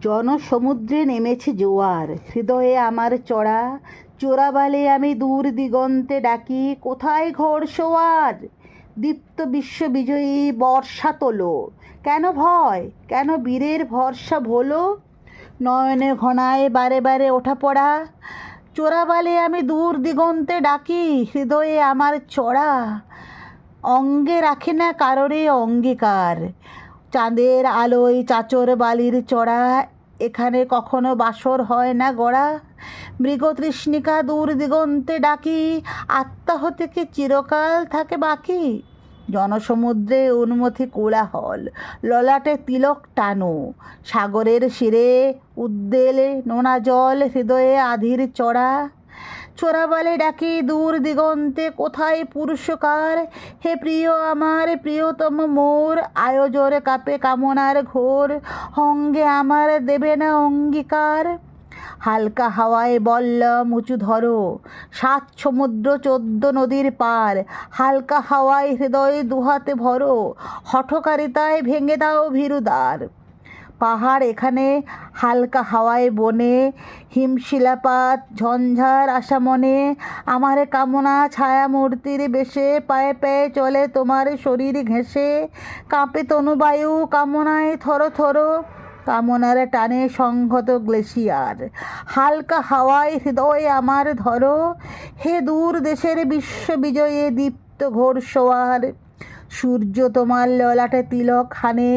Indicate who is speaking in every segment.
Speaker 1: জনসমুদ্রে নেমেছে জোয়ার। হৃদয়ে আমার চড়া, চোরাবালে আমি দূর দিগন্তে ডাকি, কোথায় ঘোর সোয়ার? দীপ্ত বিশ্ববিজয়ী বর্ষা তোলো, কেন ভয়? কেন বীরের ভরসা ভোলো? নয়নে ঘনায় বারে বারে ওঠা পড়া, চোরাবালে আমি দূর দিগন্তে ডাকি, হৃদয়ে আমার চড়া। অঙ্গে রাখে না কারোরে অঙ্গীকার চাঁদের আলোয় চাচর বালির চড়া, এখানে কখনো বাসর হয় না গড়া। মৃগতৃষ্ণিকা দূর দিগন্তে ডাকি, আত্মাহ থেকে চিরকাল থাকে বাকি। জনসমুদ্রে উন্মথি কোলাহল, ললাটে তিলক টানো। সাগরের শিরে উদ্দেলে নোনা জল, হৃদয়ে আধির চড়া। চোরাবালে ডাকি দূর দিগন্তে, কোথায় পুরুষকার হে প্রিয় আমার, প্রিয়তম মোর, আয়োজরে কাপে কামনার ঘোর, অঙ্গে আমার দেবে না অঙ্গীকার। হালকা হাওয়ায় বললাম উঁচু ধরো, সাত সমুদ্র চোদ্দ নদীর পার। হালকা হাওয়ায় হৃদয় দুহাতে ভরো, হঠকারিতায় ভেঙে দাও ভীরুদার পাহাড় এখানে হালকা হাওয়ায় বনে, হিমশিলাপাত, ঝঞ্ঝার আশা মনে। আমার কামনা ছায়া মূর্তির বেশে, পায়ে পায়ে চলে তোমার শরীর ঘেঁষে। কাঁপে তনুবায়ু, কামনায় থরো থরো, কামনার টানে সংহত গ্লেশিয়ার। হালকা হাওয়ায় হৃদয় আমার ধরো। হে দূর দেশের বিশ্ববিজয়ে দীপ্ত ঘোর সোয়ার। সূর্য তোমার ললাটে তিলক হানে,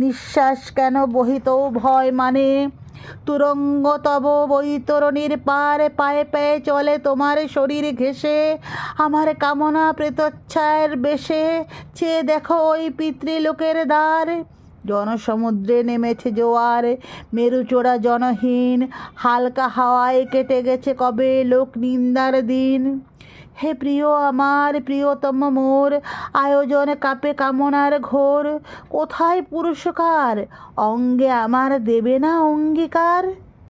Speaker 1: নিঃশ্বাস কেন বহিত ভয় মানে? তুরঙ্গ তব বৈতরণীর পার পায়ে পায়ে চলে তোমার শরীর ঘেঁষে, আমার কামনা প্রেতচ্ছায়ের বেশে চেয়ে দেখো ওই পিতৃলোকের দ্বার। জনসমুদ্রে নেমেছে জোয়ার মেরুচোড়া জনহীন, হালকা হাওয়ায় কেটে গেছে কবে লোক নিন্দার দিন। হে প্রিয় আমার প্রিয়তম মোর, আয়োজন কাপে কামনার ঘোর। কোথায় পুরস্কার? অঙ্গে আমার দেবে না অঙ্গীকার।